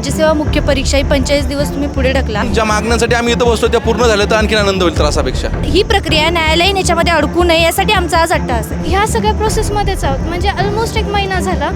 राज्यसेवा मुख्य परीक्षा ही पंचेचाळीस दिवस तुम्ही पुढे ढकला. ज्या मागण्यांसाठी आम्ही इथं बसतो त्या पूर्ण झाल्या तर आणखीन आनंद होईल त्रासापेक्षा. ही प्रक्रिया न्यायालयीन याच्यामध्ये अडकू नये यासाठी आमचा आज अट्टहास आहे ह्या सगळ्या प्रोसेसमध्येच आहोत. म्हणजे ऑलमोस्ट एक महिना झाला.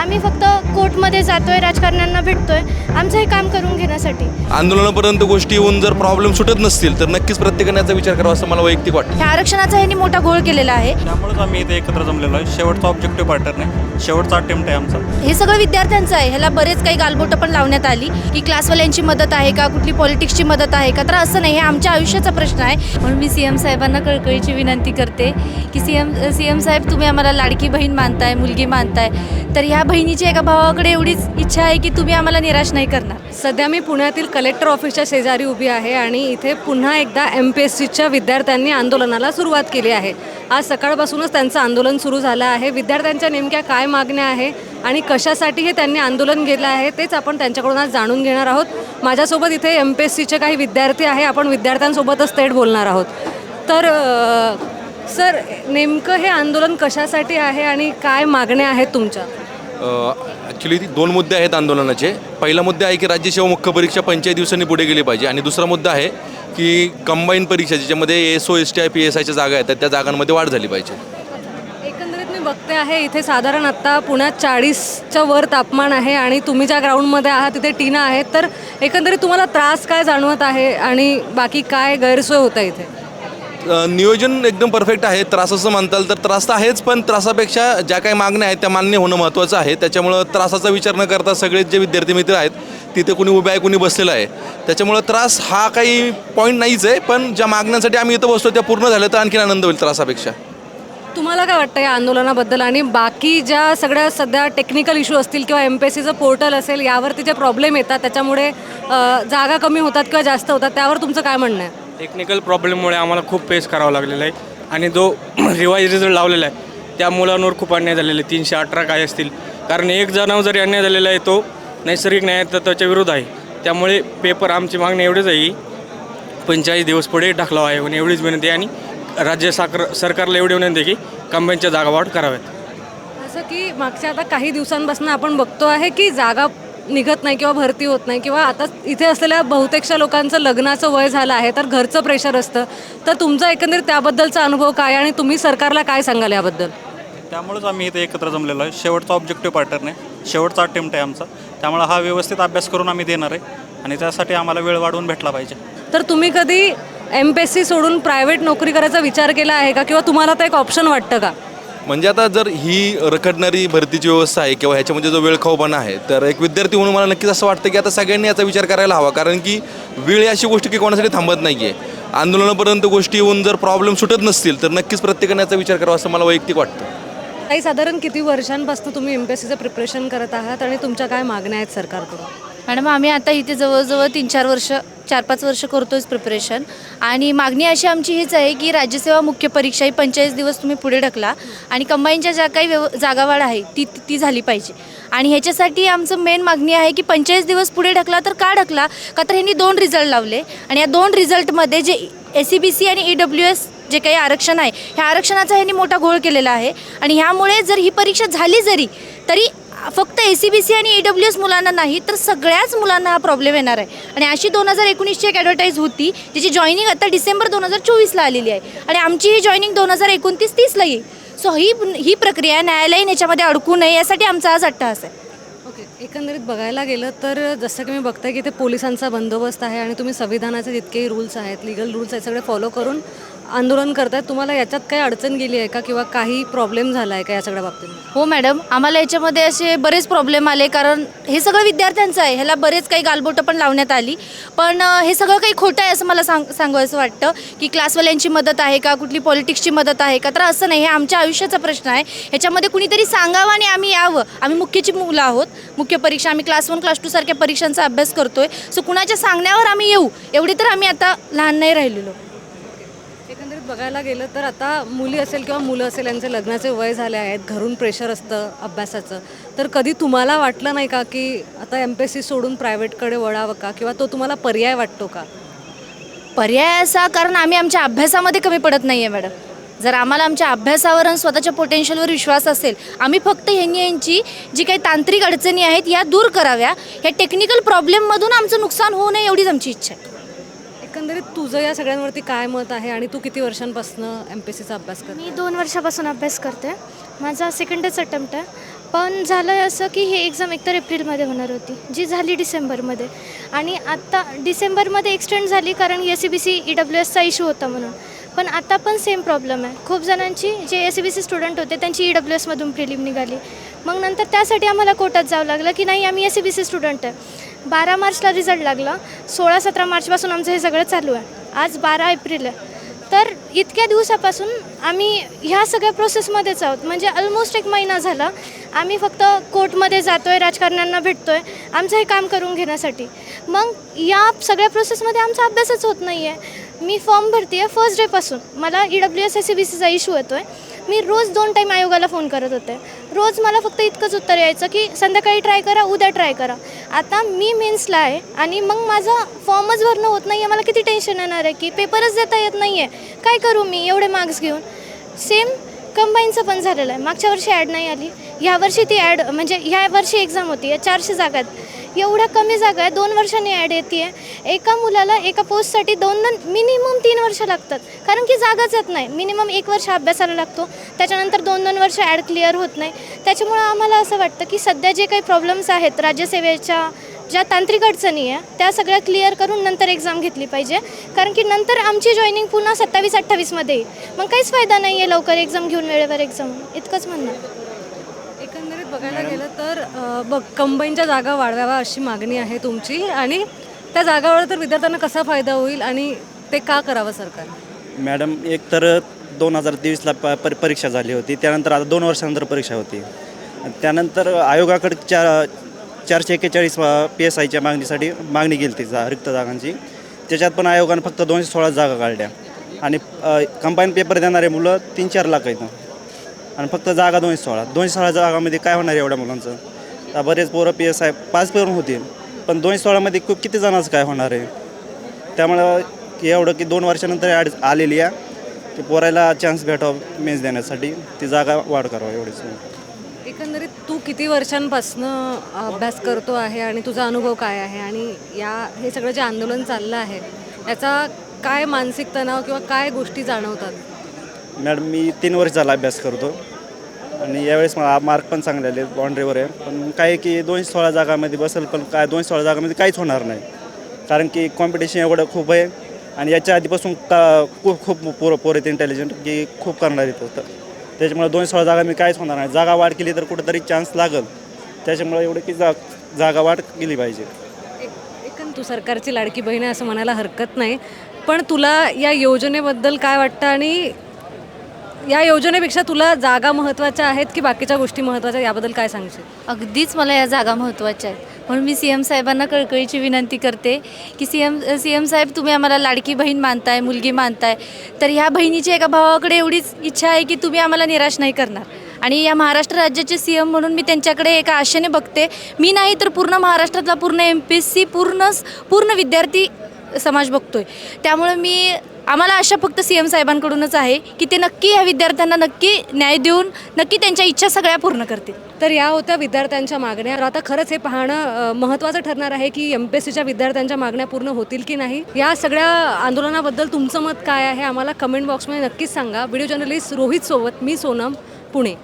आम्ही फक्त कोर्टमध्ये जातोय राजकारण्यांना भेटतोय. आमचं हे काम करून घेण्यासाठी. आंदोलनापर्यंत गोष्टी येऊन जर प्रॉब्लेम सुटत नसतील तर नक्कीच प्रत्येकाने याचा विचार करावा असं मला वैयक्तिक वाटतं. ह्या आरक्षणाचा ह्यांनी मोठा घोळ केलेला आहे. त्यामुळेच आम्ही इथे एकत्र जमलेलो आहे. शेवटचा ऑब्जेक्टिव्ह पार्टनर नाही. शेवटचा अटेम्प्ट आहे आमचा. हे सगळं विद्यार्थ्यांचं आहे. ह्याला बरेच काही गालबोटं पण लावण्यात आली की क्लासवाल्यांची मदत आहे का कुठली पॉलिटिक्सची मदत आहे का? तर असं नाही हे आमच्या आयुष्याचा प्रश्न आहे. म्हणून मी सी एम साहेबांना कळकळीची विनंती करते की सी एम सी एम साहेब तुम्ही आम्हाला लाडकी बहीण मानताय मुलगी मानताय तर ह्या बहिणीची एका भावाकडे एवढीच इच्छा आहे की तुम्ही आम्हाला निराश नाही करणार. सध्या मी पुण्यातील कलेक्टर ऑफिसच्या शेजारी उभी आहे आणि इथे पुन्हा एकदा एम पी एस सीच्या विद्यार्थ्यांनी आंदोलनाला सुरुवात केली आहे. आज सकाळपासूनच त्यांचं आंदोलन सुरू झालं आहे. विद्यार्थ्यांच्या नेमक्या काय मागण्या आहे आणि कशासाठी हे त्यांनी आंदोलन केलं आहे तेच आपण त्यांच्याकडून आज जाणून घेणार आहोत. माझ्यासोबत इथे एम पी एस सीचे काही विद्यार्थी आहे आपण विद्यार्थ्यांसोबतच थेट बोलणार आहोत. तर सर नेमकं हे आंदोलन कशासाठी आहे आणि काय मागण्या आहेत तुमच्या? ॲक्च्युली दोन मुद्दे आहेत आंदोलनाचे. पहिला मुद्दा आहे की राज्य सेवा मुख्य परीक्षा पंचायत दिवसांनी पुढे गेली पाहिजे. आणि दुसरा मुद्दा आहे की कंबाईन परीक्षा ज्याच्यामध्ये S O S T I P S आयच्या जागा आहेत त्या जागांमध्ये वाढ झाली पाहिजे. बघते आहे इथे साधारण आत्ता पुण्यात चाळीसच्या वर तापमान आहे आणि तुम्ही ज्या ग्राउंडमध्ये आहात तिथे टीना आहेत तर एकंदरीत तुम्हाला त्रास काय जाणवत आहे आणि बाकी काय गैरसोय होतं इथे? अ, नियोजन एकदम परफेक्ट आहे. त्रास असं म्हणताल तर त्रास तर आहेच पण त्रासापेक्षा ज्या काही मागण्या आहेत त्या मान्य होणं महत्त्वाचं आहे. त्याच्यामुळं त्रासाचा विचार न करता सगळेच जे विद्यार्थी मित्र आहेत तिथे कुणी उभे आहे कुणी बसलेलं आहे. त्याच्यामुळं त्रास हा काही पॉईंट नाहीच आहे पण ज्या मागण्यांसाठी आम्ही इथं बसतो त्या पूर्ण झाल्या तर आणखीन आनंद होईल त्रासापेक्षा. तुम्हाला काय वाटतं या आंदोलनाबद्दल? आणि बाकी ज्या सगळ्या सध्या टेक्निकल इश्यू असतील किंवा एम पी एस सीचं पोर्टल असेल यावरती जे प्रॉब्लेम येतात त्याच्यामुळे जागा कमी होतात किंवा जास्त होतात त्यावर तुमचं काय म्हणणं आहे? टेक्निकल प्रॉब्लेममुळे आम्हाला खूप फेस करावा लागलेला आहे. आणि जो रिवाईज रिझल्ट लावलेला आहे त्या मुलांवर खूप अन्याय झालेला आहे तीनशे अठरा काय असतील? कारण एक जणावर जरी अन्याय झालेला आहे तो नैसर्गिक न्याय विरुद्ध त्याच्या विरोध आहे. त्यामुळे पेपर आमची मागणी एवढीच आहे की पंचेचाळीस दिवस पुढे ढकलावा आहे. एवढीच विनंती आहे. आणि राज्य साकर सरकारला एवढी विनंती आहे की कंबाईनच्या जागा वाढ कराव्यात. असं की मागच्या आता काही दिवसांपासून आपण बघतो आहे की जागा निघत नाही किंवा भरती होत नाही किंवा आता इथे असलेल्या बहुतेकशा लोकांचं लग्नाचं वय झालं आहे तर घरचं प्रेशर असतं. तर तुमचा एकंदरीत त्याबद्दलचा अनुभव काय आणि तुम्ही सरकारला काय सांगाल याबद्दल? त्यामुळेच आम्ही इथे एकत्र जमलेलो आहे. शेवटचा ऑब्जेक्टिव्ह पार्टनर नाही. शेवटचा अटेम्प्ट आहे आमचा. त्यामुळे हा व्यवस्थित अभ्यास करून आम्ही देणार आहे. आणि त्यासाठी आम्हाला वेळ वाढवून भेटला पाहिजे. तर तुम्ही कधी एम पी एस सी सोडून प्रायव्हेट नोकरी करायचा विचार केला आहे का? किंवा तुम्हाला तर एक ऑप्शन वाटतं का? म्हणजे आता जर ही रखडणारी भरतीची व्यवस्था आहे किंवा ह्याच्यामध्ये जो वेळखाऊपणा आहे तर एक विद्यार्थी म्हणून मला नक्कीच असं वाटतं की आता सगळ्यांनी याचा विचार करायला हवा. कारण की वेळ ही अशी गोष्ट की कोणासाठी थांबत नाही आहे आंदोलनापर्यंत गोष्टी येऊन जर प्रॉब्लेम सुटत नसतील तर नक्कीच प्रत्येकाने याचा विचार करावा असं मला वैयक्तिक वाटतं. काही साधारण किती वर्षांपासून तुम्ही एम पी एस सीचं प्रिपरेशन करत आहात आणि तुमच्या काय मागण्या आहेत सरकारकडून? मॅडम आम्ही आता इथे जवळजवळ तीन चार वर्ष चार पाच वर्ष करतोच प्रिपरेशन आणि मागणी अशी आमची हीच आहे की राज्यसेवा मुख्य परीक्षा ही पंचेचाळीस दिवस तुम्ही पुढे ढकला आणि कंबाईनच्या ज्या काही व्यव जागावाढ आहे ती ती झाली पाहिजे. आणि ह्याच्यासाठी आमचं मेन मागणी आहे की पंचेचाळीस दिवस पुढे ढकला तर का ढकला? का तर ह्यांनी दोन रिझल्ट लावले. आणि या दोन रिझल्टमध्ये जे एस सी बी सी आणि ई डब्ल्यू एस जे काही आरक्षण आहे ह्या आरक्षणाचा ह्यांनी मोठा घोळ केलेला आहे. आणि ह्यामुळे जर ही परीक्षा झाली जरी तरी फक्त ए सी बी सी आणि ए डब्ल्यू एस मुलांना नाही तर सगळ्याच मुलांना हा प्रॉब्लेम येणार आहे. आणि अशी दोन हजार एकोणीसची एक ॲडव्हर्टाईज होती ज्याची जॉईनिंग आता डिसेंबर दोन हजार चोवीसला आलेली आहे. आणि आमची ही जॉईनिंग दोन हजार एकोणतीस तीसला येईल. सो ही ही प्रक्रिया न्यायालयीन याच्यामध्ये अडकू नये यासाठी आमचा आज अट्टहास आहे. एकंदरीत बघायला गेलं तर जसं की मी बघताय की इथे पोलिसांचा बंदोबस्त आहे आणि तुम्ही संविधानाचे जितकेही रूल्स आहेत लिगल रूल्स आहेत सगळे फॉलो करून आंदोलन करतायत तुम्हाला याच्यात काही अडचण गेली आहे का किंवा काही प्रॉब्लेम झाला आहे का या सगळ्या बाबतीत? हो मॅडम आम्हाला याच्यामध्ये असे बरेच प्रॉब्लेम आले कारण हे सगळं विद्यार्थ्यांचं आहे. ह्याला बरेच काही गालबोटं पण लावण्यात आली. पण हे सगळं काही खोटं आहे असं मला सांग सांगायचं वाटतं की क्लासवाल्यांची मदत आहे का? कुठली पॉलिटिक्सची मदत आहे का? तर असं नाही. हे आमच्या आयुष्याचा प्रश्न आहे. ह्याच्यामध्ये कुणीतरी सांगावं आणि आम्ही यावं. आम्ही मुख्यची मुलं आहोत. मुख्य परीक्षा आम्ही क्लास वन क्लास टू सारख्या परीक्षांचा अभ्यास करतोय. सो कुणाच्या सांगण्यावर आम्ही येऊ एवढी तर आम्ही आता लहान नाही राहिलेलो. एकंदरीत बघायला गेलं तर आता मुली असेल किंवा मुलं असेल यांचे लग्नाचे वय झाले आहेत घरून प्रेशर असतं अभ्यासाचं. तर कधी तुम्हाला वाटलं नाही का की आता एम पी एस सी सोडून प्रायव्हेटकडे वळावं का? किंवा तो तुम्हाला पर्याय वाटतो का? पर्याय असा कारण आम्ही आमच्या अभ्यासामध्ये कमी पडत नाही आहे मॅडम. जर आम्हाला आमच्या अभ्यासावर आणि स्वतःच्या पोटेन्शियलवर विश्वास असेल आम्ही फक्त ह्यांनी यांची जी काही तांत्रिक अडचणी आहेत या दूर कराव्या. ह्या टेक्निकल प्रॉब्लेममधून आमचं नुकसान होऊ नये एवढीच आमची इच्छा आहे. एकंदरीत तुझं या सगळ्यांवरती काय मत आहे आणि तू किती वर्षांपासून एम पी एस सीचा अभ्यास कर मी दोन वर्षापासून अभ्यास करते माझा सेकंडच अटेम्प्ट आहे. पण झालं असं की ही एक्झाम एकतर एप्रिलमध्ये होणार होती जी झाली डिसेंबरमध्ये. आणि आत्ता डिसेंबरमध्ये एक्सटेंड झाली कारण S C B C E W एसचा issue होता म्हणून. पण आता पण सेम प्रॉब्लेम आहे. खूप जणांची जे S C B C student होते त्यांची ई डब्ल्यू एसमधून प्रिलिम निघाली. मग नंतर त्यासाठी आम्हाला कोर्टात जावं लागलं की नाही आम्ही S C B C student आहे. बारा मार्चला रिझल्ट लागला. सोळा सतरा मार्चपासून आमचं हे सगळं चालू आहे. आज बारा एप्रिल आहे. तर इतक्या दिवसापासून आम्ही ह्या सगळ्या प्रोसेसमध्येच आहोत. म्हणजे ऑलमोस्ट एक महिना झाला. आम्ही फक्त कोर्टमध्ये जातो आहे राजकारण्यांना भेटतो आहे आमचं हे काम करून घेण्यासाठी. मग या सगळ्या प्रोसेसमध्ये आमचा अभ्यासच होत नाही आहे मी फॉर्म भरते आहे फर्स्ट डेपासून मला E W S S C B सीचा इश्यू येतो आहे मी रोज दोन टाईम आयोगाला फोन करत होते. रोज मला फक्त इतकंच उत्तर यायचं की संध्याकाळी ट्राय करा उद्या ट्राय करा. आता मी मेन्सला आहे आणि मग माझा फॉर्मच भरणं होत नाही आहे मला किती टेन्शन येणार आहे की पेपरच देता येत नाही आहे काय करू मी? एवढे मार्क्स घेऊन. सेम कंबाईनचं पण झालेलं आहे. मागच्या वर्षी ॲड नाही आली. ह्या वर्षी ती ॲड म्हणजे ह्या वर्षी एक्झाम होती. चारशे जागात. एवढ्या कमी जागा आहे दोन वर्षांनी ॲड येते आहे एका मुलाला एका पोस्टसाठी दोन दोन मिनिमम तीन वर्ष लागतात. कारण की जागाच येत नाही. मिनिमम एक वर्ष अभ्यासाला लागतो. त्याच्यानंतर दोन दोन वर्ष ॲड क्लिअर होत नाही. त्याच्यामुळं आम्हाला असं वाटतं की सध्या जे काही प्रॉब्लेम्स आहेत राज्यसेवेच्या ज्या तांत्रिक अडचणी आहे त्या सगळ्या क्लिअर करून नंतर एक्झाम घेतली पाहिजे. कारण की नंतर आमची जॉईनिंग पुन्हा सत्तावीस अठ्ठावीसमध्ये येईल. मग काहीच फायदा नाही आहे लवकर एक्झाम घेऊन वेळेवर एक्झाम इतकंच म्हणणं आहे. एकंदरीत बघायला गेलं तर अ, बघ कंबाईनच्या जागा वाढवाव्या अशी मागणी आहे तुमची. आणि त्या जागावर तर विद्यार्थ्यांना कसा फायदा होईल आणि ते का करावं सरकार? मॅडम एक तर दोन हजार तेवीसला प पर परीक्षा झाली होती. त्यानंतर आता दोन वर्षानंतर परीक्षा होती. त्यानंतर आयोगाकडे चार चारशे एक्केचाळीस पी एस आयच्या मागणीसाठी मागणी केली ती जा रिक्त जागांची. त्याच्यात पण आयोगानं फक्त दोनशे सोळा जागा काढल्या. आणि कंबाईन पेपर देणारे मुलं तीन चार लाख आहेत. आणि फक्त जागा दोनशे सोळा दोनशे सोळा जागामध्ये काय होणार आहे एवढ्या मुलांचं? आता बरेच पोरं पी एस आय पाच पेरून होतील पण दोनशे सोळामध्ये खूप किती जणांचं काय होणार आहे? त्यामुळं एवढं की दोन वर्षानंतर ॲड आलेली आहे. की पोरायला चान्स भेटावं मेन्स देण्यासाठी. ती जागा वाढ करावं एवढीच एकंदरीत तू किती वर्षांपासून अभ्यास करतो आहे आणि तुझा अनुभव काय आहे? आणि या हे सगळं जे आंदोलन चाललं आहे याचा काय मानसिक तणाव किंवा काय गोष्टी जाणवतात? मॅडम मी तीन वर्ष झाला अभ्यास करतो. आणि यावेळेस मला मार्क पण चांगले आले बाउंड्रीवर आहे. पण काय की दोनशे सोळा जागामध्ये बसेल पण काय दोनशे सोळा जागामध्ये काहीच होणार नाही. कारण की कॉम्पिटिशन एवढं खूप आहे आणि याच्या आधीपासून का खूप खूप पोरं पोर आहेत इंटेलिजंट की खूप करणार येतं तर त्याच्यामुळे दोनशे सोळा जागा मी काहीच होणार नाही. जागा वाढ केली तर कुठेतरी चान्स लागल. त्याच्यामुळे एवढं की जा जागा वाढ केली पाहिजे. एक एकन तू सरकारची लाडकी बहीण आहे असं म्हणायला हरकत नाही. पण तुला या योजनेबद्दल काय वाटतं आणि या योजनेपेक्षा तुला जागा महत्त्वाच्या आहेत की बाकीच्या गोष्टी महत्त्वाच्या याबद्दल काय सांगशील? अगदीच मला या जागा महत्त्वाच्या आहेत. म्हणून मी सी एम साहेबांना कळकळीची विनंती करते की सी एम सी एम साहेब तुम्ही आम्हाला लाडकी बहीण मानताय मुलगी मानताय तर ह्या बहिणीची एका भावाकडे एवढीच इच्छा आहे की तुम्ही आम्हाला निराश नाही करणार. आणि या महाराष्ट्र राज्याचे सी एम म्हणून मी त्यांच्याकडे एका आशेने बघते मी नाही तर पूर्ण महाराष्ट्रातला पूर्ण एम पी एस सी पूर्ण पूर्ण विद्यार्थी समाज बघतोय. त्यामुळे मी आम्हाला आशा फक्त सी एम साहेबांकडूनच आहे की ते नक्की या विद्यार्थ्यांना नक्की न्याय देऊन नक्की त्यांच्या इच्छा सगळ्या पूर्ण करतील. तर या होत्या विद्यार्थ्यांच्या मागण्या. आता खरंच हे पाहणं महत्त्वाचं ठरणार आहे की एम पी एस सीच्या विद्यार्थ्यांच्या मागण्या पूर्ण होतील की नाही. या सगळ्या आंदोलनाबद्दल तुमचं मत काय आहे आम्हाला कमेंट बॉक्समध्ये नक्कीच सांगा. व्हिडिओ जर्नलिस्ट रोहित सोबत मी सोनम पुणे.